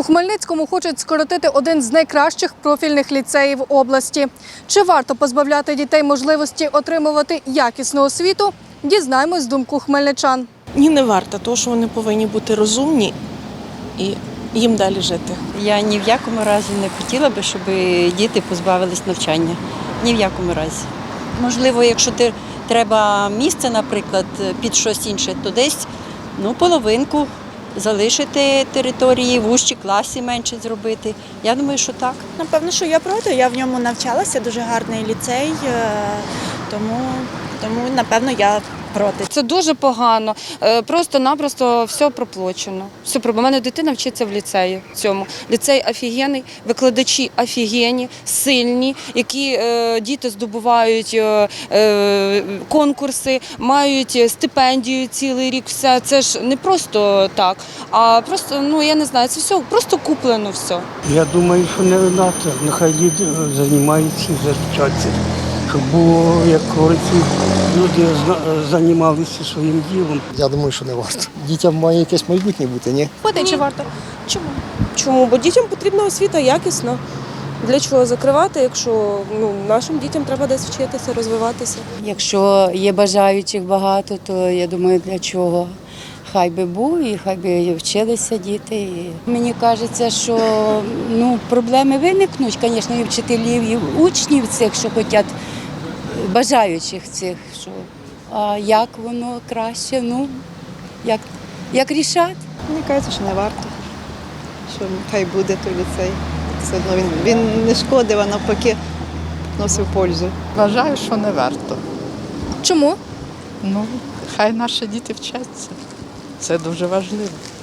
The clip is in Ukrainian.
У Хмельницькому хочуть скоротити один з найкращих профільних ліцеїв області. Чи варто позбавляти дітей можливості отримувати якісну освіту? Дізнаємось думку хмельничан. Ні, не варто, тому що вони повинні бути розумні і їм далі жити. Я ні в якому разі не хотіла би, щоб діти позбавились навчання. Ні в якому разі. Можливо, якщо ти треба місце, наприклад, під щось інше, то десь ну, половинку залишити території, вужчі класи менше зробити. Я думаю, що так. Напевно, що я проти. Я в ньому навчалася, дуже гарний ліцей, е, тому, тому напевно я проти. Це дуже погано. Е, Просто-напросто все проплачено. Все У мене дитина вчиться в ліцеї. Цьому ліцей офігенний, викладачі офігенні, сильні, які е, діти здобувають е, конкурси, мають стипендію цілий рік. Все це ж не просто так, а просто ну я не знаю, це все просто куплено все. Я думаю, що не варто. Нехай діти займаються, було, як говориться, люди займалися своїм ділом. Я думаю, що не варто. Дітям має якесь майбутнє бути, ні? Поти чи варто? Чому? Чому? Бо дітям потрібна освіта якісна. Для чого закривати, якщо ну, нашим дітям треба десь вчитися, розвиватися? Якщо є бажаючих багато, то я думаю, для чого? Хай би був і хай би вчилися діти. І Мені кажеться, що ну, проблеми виникнуть, звісно, і вчителів, і учнів цих, що хочуть бажаючих цих. Що, а як воно краще? Ну, як, як рішати? Мені кажеться, що не варто. Що хай буде той ліцей. Все одно він, він не шкодив, а навпаки носив пользу. Вважаю, що не варто. Чому? Ну, хай наші діти вчаться. Це дуже важливо.